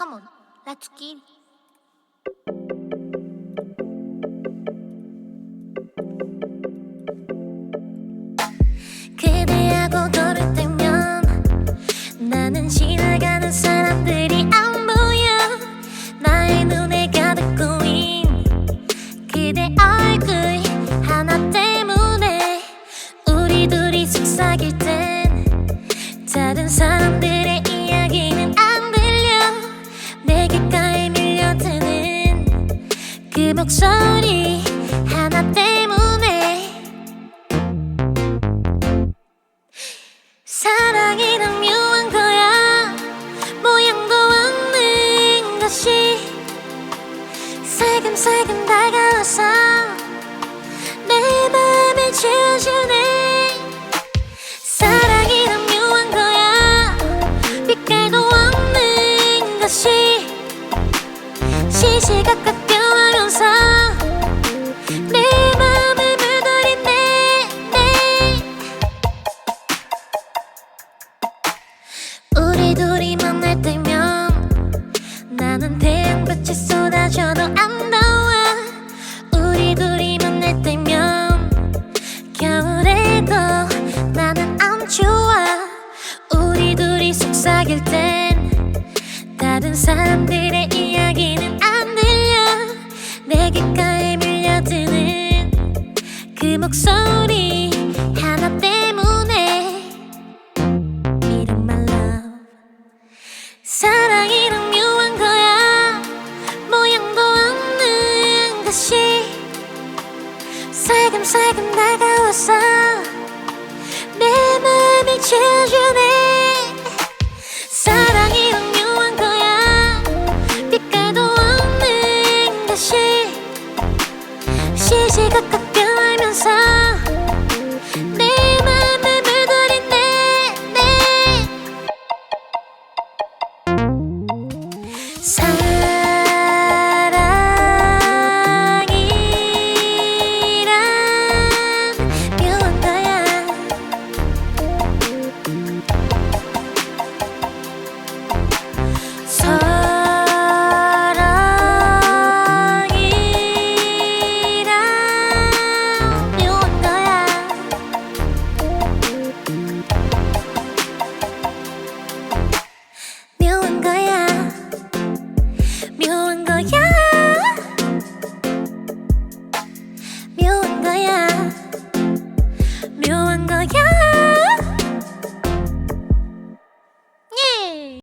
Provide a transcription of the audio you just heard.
Come on, let's get. 그대하고 걸을 때면 나는 지나가는 사람들이 안 보여 나의 눈에 가득 고인 그대 얼굴 하나 때문에 우리 둘이 속삭일 땐 다른 사람 그 목소리 하나 때문에. 사랑이란 묘한 거야. 모양도 없는 것이. 살금살금 다가와서 내 맘을 지워주네. 시시각각 변하면서 내 맘을 물들이네 네. 우리 둘이 만날 때면 나는 태양빛이 쏟아져도 안 더워 우리 둘이 만날 때면 겨울에도 나는 안 좋아. 우리 둘이 속삭일 땐 다른 사람들의 이야기는 내 귓가에 밀려드는 그 목소리 하나 때문에. 이름 my love. 사랑이란 묘한 거야. 모양도 없는 것이. 살금살금 다가와서 내 맘을 지워주네 Sound 필요한 거야.